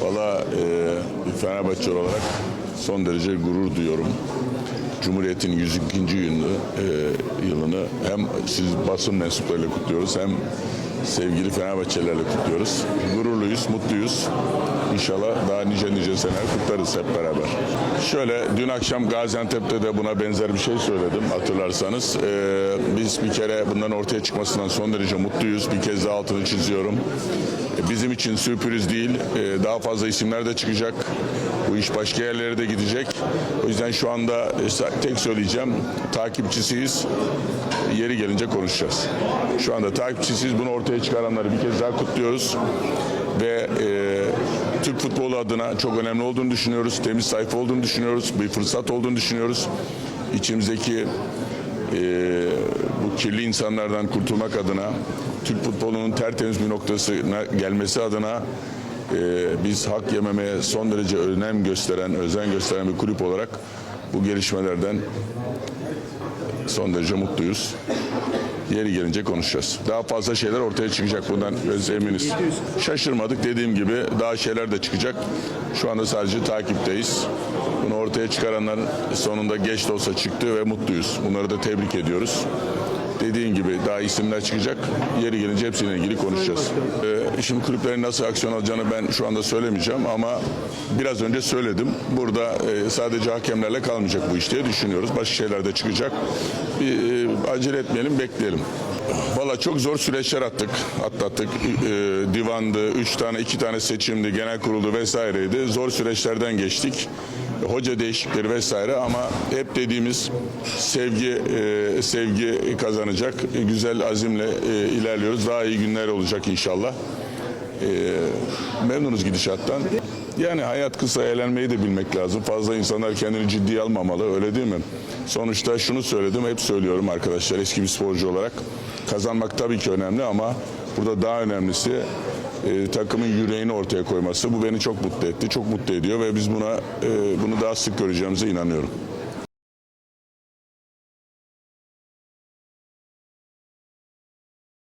Valla e, Fenerbahçe olarak son derece gurur duyuyorum. Cumhuriyet'in 102. yılını, e, yılını hem siz basın mensuplarıyla kutluyoruz hem sevgili Fenerbahçelilerle kutluyoruz. Gururluyuz, mutluyuz. İnşallah daha nice nice seneler kutlarız hep beraber. Şöyle dün akşam Gaziantep'te de buna benzer bir şey söyledim hatırlarsanız. E, biz bir kere bunların ortaya çıkmasından son derece mutluyuz. Bir kez daha altını çiziyorum. E, Bizim için sürpriz değil. E, Daha fazla isimler de çıkacak. Bu iş başka yerlere de gidecek. O yüzden şu anda e, tek söyleyeceğim takipçisiyiz. Yeri gelince konuşacağız. Şu anda takipçisiyiz. Bunu ortaya çıkaranları bir kez daha kutluyoruz. Ve e, Türk futbolu adına çok önemli olduğunu düşünüyoruz. Temiz sayfa olduğunu düşünüyoruz. Bir fırsat olduğunu düşünüyoruz. İçimizdeki e, bu kirli insanlardan kurtulmak adına Türk futbolunun tertemiz bir noktasına gelmesi adına e, biz hak yememeye son derece önem gösteren, özen gösteren bir kulüp olarak bu gelişmelerden son derece mutluyuz. Yeri gelince konuşacağız. Daha fazla şeyler ortaya çıkacak bundan eminiz. Şaşırmadık dediğim gibi daha şeyler de çıkacak. Şu anda sadece takipteyiz. Bunu ortaya çıkaranların sonunda geç de olsa çıktı ve mutluyuz. Bunları da tebrik ediyoruz. Dediğim gibi daha isimler çıkacak. Yeri gelince hepsiyle ilgili konuşacağız. Ee, şimdi kulüplerin nasıl aksiyon alacağını ben şu anda söylemeyeceğim ama biraz önce söyledim. Burada e, sadece hakemlerle kalmayacak bu iş diye düşünüyoruz. Başka şeyler de çıkacak. Bir, e, acele etmeyelim, bekleyelim. Valla çok zor süreçler attık, atlattık. E, divandı, üç tane, iki tane seçimdi, genel kuruldu vesaireydi. Zor süreçlerden geçtik. Hoca değişikleri vesaire ama hep dediğimiz sevgi e, sevgi kazanacak. Güzel azimle e, ilerliyoruz. Daha iyi günler olacak inşallah. E, memnunuz gidişattan. Yani hayat kısa, eğlenmeyi de bilmek lazım. Fazla insanlar kendini ciddiye almamalı, öyle değil mi? Sonuçta şunu söyledim, hep söylüyorum arkadaşlar eski bir sporcu olarak. Kazanmak tabii ki önemli ama burada daha önemlisi e, takımın yüreğini ortaya koyması. Bu beni çok mutlu etti, çok mutlu ediyor ve biz buna e, bunu daha sık göreceğimize inanıyorum.